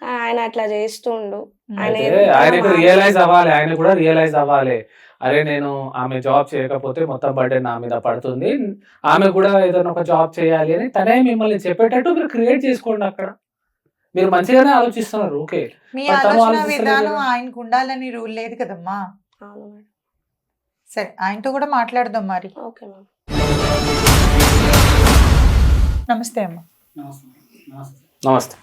కానీ ఆయన అట్లా చేస్తుండు ఆయన రియలైజ్ అవ్వాలి ఆయన కూడా రియలైజ్ అవ్వాలి. అరే నేను ఆమె జాబ్ చేయకపోతే మొత్తం బర్త్డే నా మీద పడుతుంది. ఆమె కూడా ఏదైనా ఒక జాబ్ చేయాలి అని తనే మిమ్మల్ని చెప్పేటట్టు మీరు క్రియేట్ చేసుకోండి అక్కడ. మీరు మంచిగానే ఆలోచిస్తున్నారు ఓకే. మీ ఆలోచన విధానం. ఆయనకు ఉండాలని రూల్ లేదు కదమ్మా. సరే ఆయనతో కూడా మాట్లాడదాం మరి. ఓకే మ్యామ్ నమస్తే అమ్మా. నమస్తే.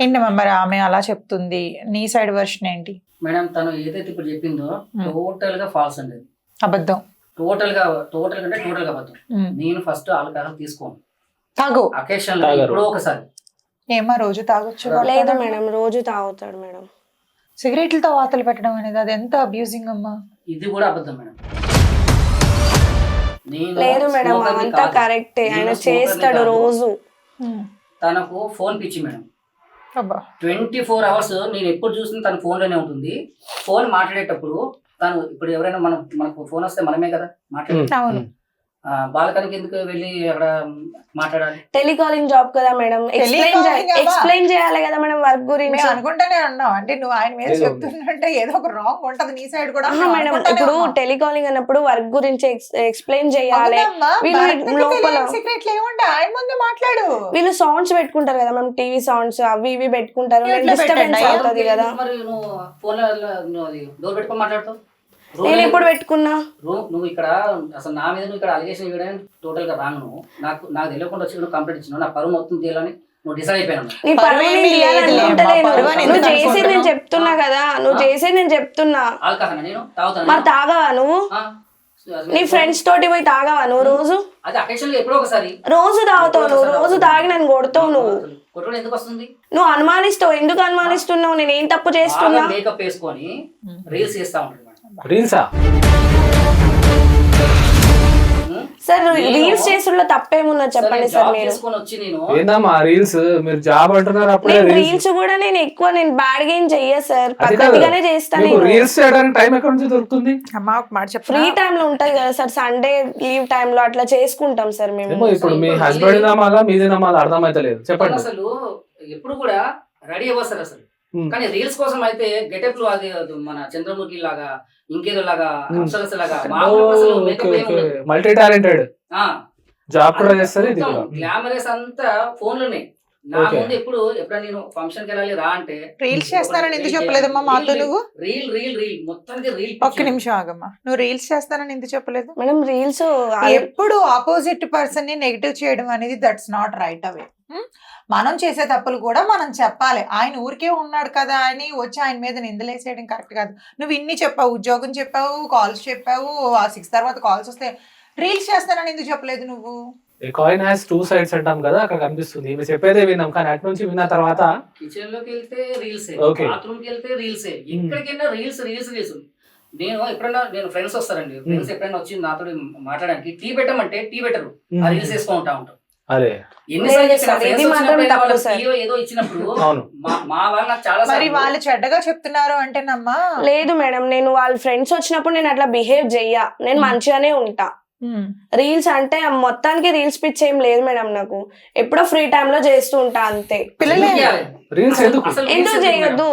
ఏంటమ్మా మరి ఆమె అలా చెప్తుంది? నీ సైడ్ వర్షన్ ఏంటి? మేడం తను ఏదైతే ఇప్పుడు చెప్పిందో. టోటల్గా ఫాల్స్ అండి అబద్ధం. టోటల్గా టోటల్ కంటే టోటల్గా అబద్ధం. నేను ఫస్ట్ ఆల్కహాల్ తీసుకోను. తాగు. అకేషన్. ఎప్పుడో ఒకసారి. ఏమా రోజు తాగొచ్చు లేదు మేడం రోజు తాగుతాడు మేడం. సిగరెట్లతో వాతలు పెట్టడం అనేది అది ఎంత అబ్యూజింగ్ అమ్మా? ఇది కూడా అబద్ధం మేడం. లేదు మేడం కాదు. కరెక్టే ఆయన చేస్తాడు. రోజు. తనకు ఫోన్ పిచ్చి మేడం. ట్వంటీ ఫోర్ అవర్స్ నేను ఎప్పుడు చూసినా తన ఫోన్లోనే ఉంటుంది. ఫోన్ మాట్లాడేటప్పుడు తను ఇప్పుడు ఎవరైనా మనం మనకు ఫోన్ వస్తే మనమే కదా మాట్లాడేది. అవును. బాలకానికి ఎందుకు వెళ్ళి అక్కడ మాట్లాడాలి? టెలికాలింగ్ జాబ్ కదా మేడం. ఎక్స్ప్లెయిన్? ఎక్స్ప్లెయిన్ చేయాలి కదా మేడం వర్క్ గురించి. అనుకుంటానే అన్నాం అంటే నువ్వు ఆయన మీద. చెప్తున్నట్టే ఏదో ఒక రాంగ్ ఉంటది. నీ సైడ్ కూడా మేడం ఇప్పుడు టెలికాలింగ్ అన్నప్పుడు వర్క్ గురించి ఎక్స్ప్లెయిన్ చేయాలి. వీళ్ళు లోపల- సీక్రెట్లు ఏముండే? ఆయన ముందు మాట్లాడు. వీళ్ళు సౌండ్స్ పెట్టుకుంటారు కదా మేము టీవీ సౌండ్స్ అవి ఇవి పెట్టుకుంటారు. డిస్టర్బెన్స్? అవుతుంది కదా. మరి నువ్వు ఫోన్ డోర్ పెట్టుకొని మాట్లాడుతావు? నేను ఎప్పుడు పెట్టుకున్నా? నువ్వు ఇక్కడ అసలు నా మీద నువ్వు ఇక్కడ అలిగేషన్ ఇవ్వడానికి టోటల్గా రాంగ్ నువ్వు. నాకు నాకు తెలియకుండా వచ్చి నువ్వు కంప్లీట్ ఇచ్చినావు. నా పరువు మొత్తం తీయాలని నువ్వు డిసైడ్ అయిపోయాను నువ్వు చేసేది నేను? చెప్తున్నా కదా. నువ్వు. చేసేది నేను చెప్తున్నా. ఆల్కహాల్ నేను? తాగుతాను మరి తాగవా నువ్వు? నీ ఫ్రెండ్స్ తోటి పోయి తాగవా నువ్వు రోజు? అది అకేషన్ ఎప్పుడో ఒకసారి. రోజు తాగుతావు నువ్వు. రోజు తాగి నన్ను కొడతావు నువ్వు. కొట్టడం ఎందుకు వస్తుంది? నువ్వు అనుమానిస్తావు. ఎందుకు అనుమానిస్తున్నావు? నేను ఏం తప్పు చేస్తున్నా? మేకప్ వేసుకొని రీల్స్ చేస్తా మేడం రీల్సా? సార్? రీల్స్ చేసుల్లో తప్పేమున్నా చెప్పండి సరే, మీరు. చేసుకొని వచ్చి నేను ఏందమ్మా రీల్స్ మీరు జాబ్ అంటున్నారు అప్పుడే రీల్స్ కూడా నేను ఎక్కువ నేను బ్యాడ్ గేమ్ చెయ్య సార్. పద్ధతిగానే చేస్తా మీకు నేను. రీల్స్ చేయడానికి టైం ఎక్కడి నుంచి దొరుకుతుంది? అమ్మా ఒక మాట ఫ్రీ చెప్పు టైం లో ఉంటది కదా సార్. సండే లీవ్ టైం లో అట్లా చేసుకుంటాం సార్ మేము. ఇప్పుడు మీ హస్బెండ్ నమ్మాలా మీది నమ్మాలా అర్థమైతలేదు. చెప్పండి. అసలు ఎప్పుడు కూడా రెడీ అవ్వస్తారు అసలు. కానీ రీల్స్ కోసం అయితే గెటప్లో అది మన చంద్రముఖి లాగా ఇంకేదో లాగా. అప్సరస లాగా. మల్టీ టాలెంటెడ్ ఆ, జాబ్ కూడా చేస్తారు గ్లామరస్ అంతా ఫోన్లోనే నా. ముందు ఎప్పుడు ఎప్పుడైనా నేను ఫంక్షన్కి వెళ్ళాలి రా అంటే రీల్స్ చేస్తానని ఎందుకు చెప్పలేదమ్మా మాతో నువ్వు రీల్ రీల్ రీల్ మొత్తానికి రీల్ ఒక్క నిమిషం ఆగమ్మా. నువ్వు రీల్స్ చేస్తానని ఎందుకు చెప్పలేదు? మేడం రీల్స్ ఎప్పుడు ఆపోజిట్ పర్సన్ని నెగిటివ్ చేయడం అనేది దట్స్ నాట్ రైట్ అవే మనం చేసే తప్పులు కూడా మనం చెప్పాలి. ఆయన ఊరికే ఉన్నాడు కదా అని వచ్చి ఆయన మీద నిందలేసేయడం కరెక్ట్ కాదు. నువ్వు ఇన్ని చెప్పావు ఉద్యోగం చెప్పావు కాల్స్ చెప్పావు ఆ సిక్స్ తర్వాత కాల్స్ వస్తే రీల్స్ చేస్తానని ఎందుకు చెప్పలేదు నువ్వు? కాయిన్ హ్యాస్ టూ సైడ్స్ అంటాం కదా అక్కడ కనిపిస్తుంది. ఈమె చెప్పేదే విన్నాం కానీ అటు నుంచి విన్న తర్వాత కిచెన్లోకి వెళ్తే రీల్స్. బాత్రూమ్కి వెళ్తే రీల్స్ ఎక్కడికైనా రీల్స్ రీల్స్ రీల్స్ నేను ఎప్పుడైనా నేను ఫ్రెండ్స్ వస్తారండి ఫ్రెండ్స్ ఎప్పుడైనా వచ్చి నాతో మాట్లాడడానికి టీ పెట్టమంటే టీ పెట్టరు. ఆ రీల్స్ వేసుకుంటా ఉంటాం. మా వాళ్ళు మరి చెడ్డగా చెప్తున్నారు అంటేనమ్మా. లేదు మేడం నేను వాళ్ళ ఫ్రెండ్స్ వచ్చినప్పుడు నేను అట్లా బిహేవ్ చెయ్య నేను మంచిగానే ఉంటా. రీల్స్ అంటే మొత్తానికి రీల్స్ పిచ్ ఏం లేదు మేడం నాకు. ఎప్పుడో ఫ్రీ టైమ్లో చేస్తూ ఉంటా అంతే. పిల్లలే. ఎందుకు చేయొద్దు?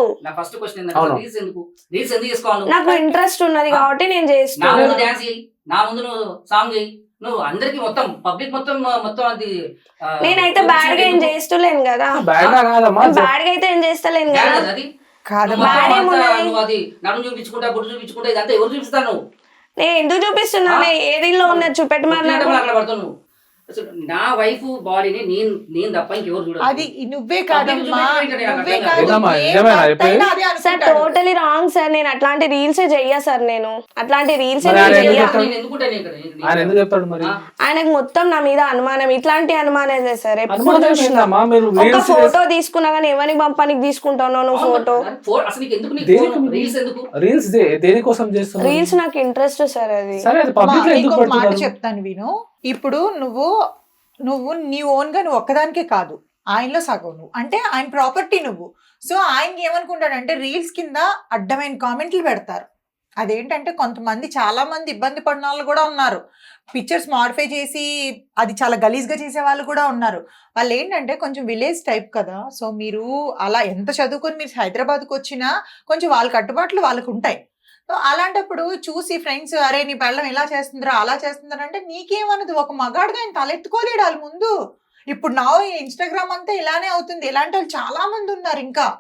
నాకు ఇంట్రెస్ట్ ఉన్నది కాబట్టి నేను నా చేస్తున్నా. ముందు డాన్స్ చేయి. నా ముందు నువ్వు సాంగ్ నువ్వు అందరికి మొత్తం పబ్లిక్ మొత్తం మొత్తం అది నేనైతే బ్యాడ్గా ఏం? చేస్తలేను కదా. బ్యాడ్గా కాదమ్మా. బ్యాడ్గా అయితే ఏం చేస్తలేను కదా. కదా అది? నువ్వు అది నడుము చూపించుకుంటా బుడ్డు చూపించుకుంటా ఇదంతా ఎవరు చూపిస్తాను నువ్వు? నేను ఎందుకు చూపిస్తున్నాను ఏ రీల్లో ఉన్నది చూపెట్టమన్నారు ఒకే అట్లా పడతావు నువ్వు. అసలు నా వైఫ్ బాడీని నేను నేను తప్ప ఇంకెవరు చూడరు. అది నువ్వే కాదమ్మా నువ్వే సార్. టోటలీ రాంగ్ సార్ నేను అట్లాంటి రీల్స్ చెయ్య సార్ నేను. అట్లాంటి రీల్స్ ఆయనకు మొత్తం నా మీద అనుమానం ఇట్లాంటి అనుమానాలే సార్. ఎప్పుడు అనుమానం చూసినా ఒక ఫోటో తీసుకున్నా కానీ ఎవరికి పంపడానికి తీసుకుంటావు నువ్వు ఫోటో రీల్స్ ఎందుకు రీల్స్ దేనికోసం చేస్తున్నారు రీల్స్ నాకు ఇంట్రెస్ట్ సార్ అది. చెప్తాను విను. ఇప్పుడు నువ్వు నువ్వు నీ ఓన్గా నువ్వు ఒక్కదానికే కాదు. ఆయనలో సగం నువ్వు. అంటే ఆయన ప్రాపర్టీ నువ్వు. సో ఆయన ఏమనుకుంటాడంటే రీల్స్ కింద అడ్డమైన కామెంట్లు పెడతారు. అదేంటంటే కొంతమంది చాలామంది ఇబ్బంది పడిన వాళ్ళు కూడా ఉన్నారు. పిక్చర్స్ మాడిఫై చేసి అది చాలా గలీజ్గా చేసే వాళ్ళు కూడా ఉన్నారు. వాళ్ళు ఏంటంటే కొంచెం విలేజ్ టైప్ కదా. సో మీరు అలా ఎంత చదువుకొని మీరు హైదరాబాద్కి వచ్చినా కొంచెం వాళ్ళ కట్టుబాట్లు వాళ్ళకు ఉంటాయి అలాంటప్పుడు చూసి ఫ్రెండ్స్ అరే నీ పెళ్ళం ఇలా చేస్తుందిరా అలా చేస్తుందిరా అంటే నీకేమన్నది ఒక మగాడుగా ఆయన తలెత్తుకోలేడు వాళ్ళ ముందు. ఇప్పుడు నా ఇన్స్టాగ్రామ్ అంతా ఇలానే అవుతుంది. ఇలాంటి వాళ్ళు చాలా మంది ఉన్నారు ఇంకా.